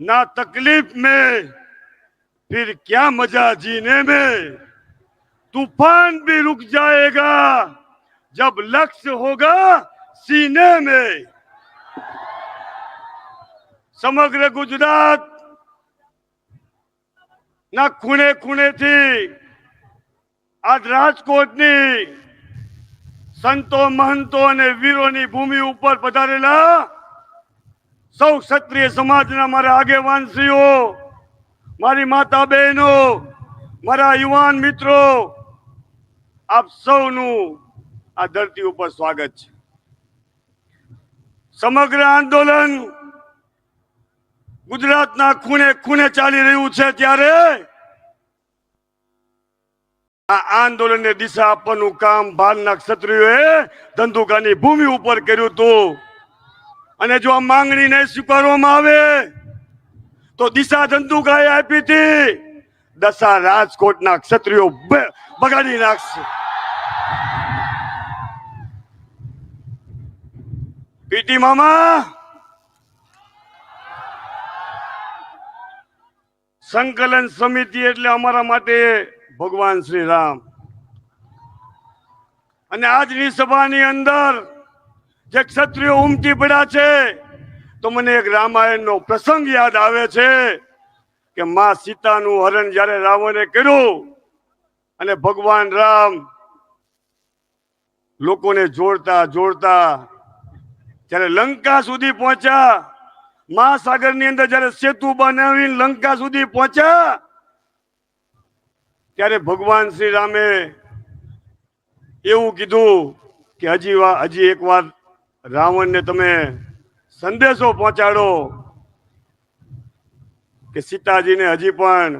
ना तकलीफ में फिर क्या मजा जीने में तूफान भी रुक जाएगा जब लक्ष्य होगा सीने में સમગ્ર ગુજરાત ના ખૂણે ખૂણેથી આજ રાજકોટની સંતો મહંતો અને વીરોની ભૂમિ ઉપર પધારેલા સૌ ક્ષત્રિય સમાજના મારા આગેવાનશ્રીઓ, મારી માતા બહેનો, મારા યુવાન મિત્રો, આપ સૌનું આ ધરતી ઉપર સ્વાગત છે. સમગ્ર આંદોલન ગુજરાતના ખૂણે ખૂણે ચાલી રહ્યું છે ત્યારે આ આંદોલનને દિશા આપવાનું કામ ભારતના ક્ષત્રિયોએ ધંધુકાની ભૂમિ ઉપર કર્યું હતું. અને જો આ માંગણી નહીં સ્વીકારવામાં આવે, તો દિશા ધંધુકાએ આપી હતી. દશા રાજકોટના ક્ષત્રિયો બગાડી નાખશે. પીટી મામા, સંકલન સમિતિ એટલે અમારા માટે ભગવાન શ્રી રામ. અને આજની સભાની અંદર જે ક્ષત્રિયો ઉમટી પડ્યા છે, તો મને એક રામાયણનો પ્રસંગ યાદ આવે છે કે માં સીતાનું હરણ જ્યારે રાવણે કર્યું અને ભગવાન રામ લોકોને જોડતા જોડતા જ્યારે લંકા સુધી પહોંચ્યા મહાસાગરની અંદર જયારે સેતુ બનાવીને લંકા સુધી પહોંચ્યા, ત્યારે ભગવાન શ્રી રામે એવું કીધું કે હજી હજી એક વાર રાવણને તમે સંદેશો પહોંચાડો કે સીતાજીને હજી પણ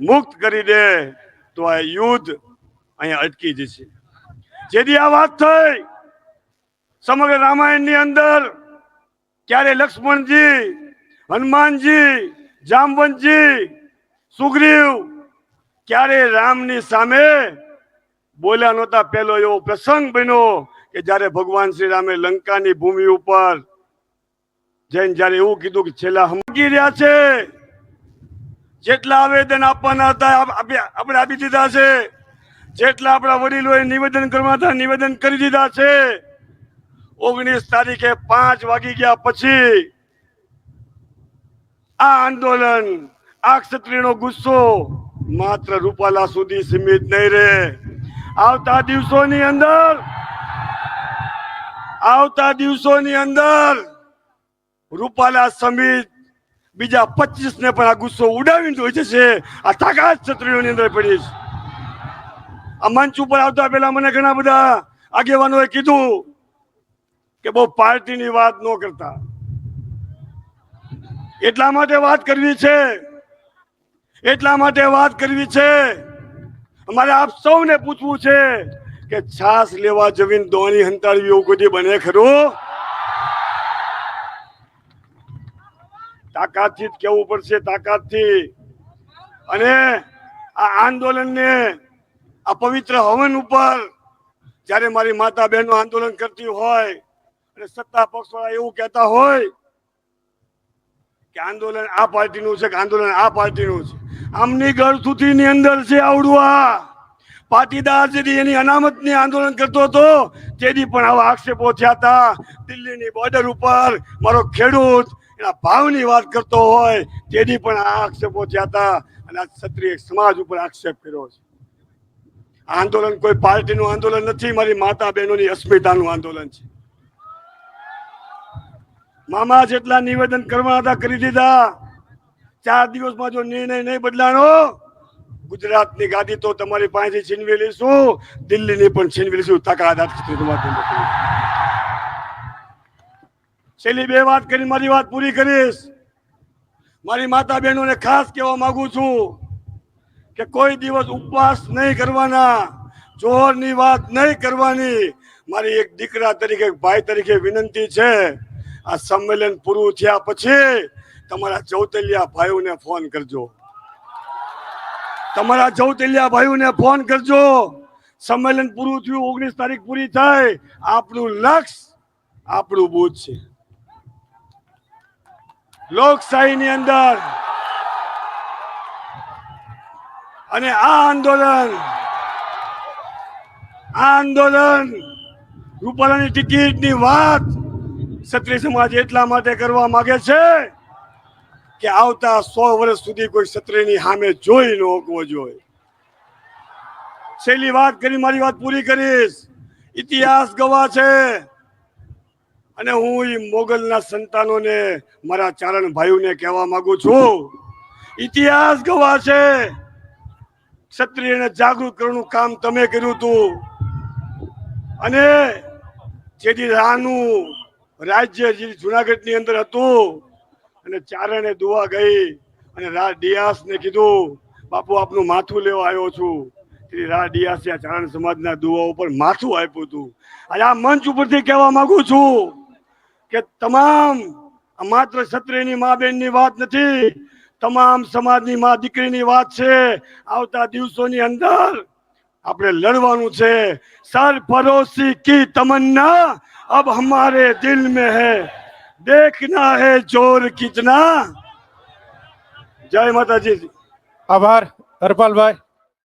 મુક્ત કરી દે, તો આ યુદ્ધ અહીંયા અટકી જશે. જેથી આ વાત થઈ, સમગ્ર રામાયણની અંદર ક્યારે લક્ષ્મણજી, હનુમાનજી, જામવંતજી, સુગ્રીવ ક્યારે રામની સામે બોલ્યા નહોતા? પહેલો એવો પ્રસંગ બન્યો કે જ્યારે ભગવાન શ્રી રામે લંકાની ભૂમિ ઉપર જઈને જ્યારે એવું કીધું કે છેલ્લા હમકી રહ્યા છે, જેટલા આવેદન આપવાના હતા આપણે આપી દીધા છે, જેટલા આપણા વડીલોએ નિવેદન કરવા હતા, નિવેદન કરી દીધા છે, ઓગણીસ તારીખે પાંચ વાગી ગયા પછી આ આંદોલન, આ ક્ષત્રિયનો ગુસ્સો માત્ર રૂપાલા સુધી સીમિત નહીં રહે. આવતા દિવસોની અંદર આવતા દિવસોની અંદર રૂપાલા સમિત બીજા પચીસ ને પણ આ ગુસ્સો ઉડાવીને જોઈ જશે. આ તાકાત ક્ષત્રિયોની અંદર પડી આ મંચ ઉપર આવતા પહેલા મને ઘણા બધા આગેવાનોએ કીધું કે બહુ પાર્ટીની વાત ન કરતા. એટલા માટે વાત કરવી છે. એટલા માટે વાત કરવી છે. અમારે આપ સૌને પૂછવું છે કે છાસ લેવા જમીન દોણી હંતાળવી એવું કોઈ બને ખરું? તાકાતથી જ કેવું પડશે, તાકાતથી. અને આ આંદોલનને આ પવિત્ર હવન ઉપર જ્યારે મારી માતા બહેનો આંદોલન કરતી હોય અને સત્તા પક્ષવાળા એવું કહેતા હોય કે આંદોલન આ પાર્ટીનું છે કે આંદોલન આ પાર્ટીનું છે. આમની ગળથુથીની અંદર છે આવડું આ. પાટીદાર જેથી એની અનામતની આંદોલન કરતો હતો તેથી પણ આવા આક્ષેપો થયા હતા. દિલ્હીની બોર્ડર ઉપર મારો ખેડૂત એના ભાવની વાત કરતો હોય તેથી પણ આ આક્ષેપો થયા હતા અને આ ક્ષત્રિય સમાજ ઉપર આક્ષેપ કર્યો છે. આંદોલન કોઈ પાર્ટીનું આંદોલન નથી, મારી માતા બહેનોની અસ્મિતાનું આંદોલન છે. મામા જેટલા નિવેદન કરવા હતા, કરી દીધા. ચાર દિવસમાં જો નિર્ણય નહીં બદલાનો ગુજરાતની ગાદી તો તમારી પાસેથી છીનવી લઈશું. દિલ્હીની પણ છીનવી લઈશું. તાકાત આપીશું તમારી છેલ્લી બે વાત કરી, મારી વાત પૂરી કરીશ. મારી માતા બહેનોને ખાસ કહેવા માંગુ છું કે કોઈ દિવસ ઉપવાસ નહીં કરવાના જોહરની વાત નહીં કરવાની. મારી એક દીકરા તરીકે, એક ભાઈ તરીકે વિનંતી છે, આ સંમેલન પૂરું થયા પછી તમારા ચૌતલિયા ભાઈઓને ફોન કરજો. તમારા ચૌતલિયા ભાઈઓને ફોન કરજો. સંમેલન પૂરું થયું, ઓગણીસ તારીખ પૂરી થાય. આપણું લક્ષ આપણું બુથ છે. લોકશાહીની અંદર અને આ આંદોલન આ આંદોલન રૂપાલાની ટિકિટની વાત ક્ષત્રિય સમાજ એટલા માટે કરવા માંગે છે કે આવતા સો વર્ષ સુધી કોઈ ક્ષત્રિયની સામે જોઈ ન હોકવો જોઈએ. છેલ્લી વાત કરી, મારી વાત પૂરી કરીશ. ઇતિહાસ ગવા છે. અને હું એ મોગલના સંતાનોને, મારા ચારણ ભાઈઓને કહેવા માંગુ છું. ઇતિહાસ ગવા છે. ક્ષત્રિયને જાગૃત કરવાનું કામ તમે કર્યું હતું. અને જેથી રાનું રાજ્ય જે જુનાગઢની અંદર હતું અને ચારણે દુવા ગઈ અને રા ડિયાસને કીધું, બાપુ, આપનું માથું લેવા આવ્યો છું. શ્રી રા ડિયાસે આ ચારણ સમાજના દુવા ઉપર માથું આપ્યું હતું. આજે આ મંચ ઉપરથી કહેવા માંગુ છું કે તમામ માત્ર ક્ષત્રિયની મા બહેનની વાત નથી, તમામ સમાજની મા દીકરીની વાત છે. આવતા દિવસોની અંદર આપણે લડવાનું છે. સર ફરોશી કી તમન્ના, અબ હમારે દિલ મેં હૈ. देखना है जोर कितना जय माता जी આભાર હરપાલભાઈ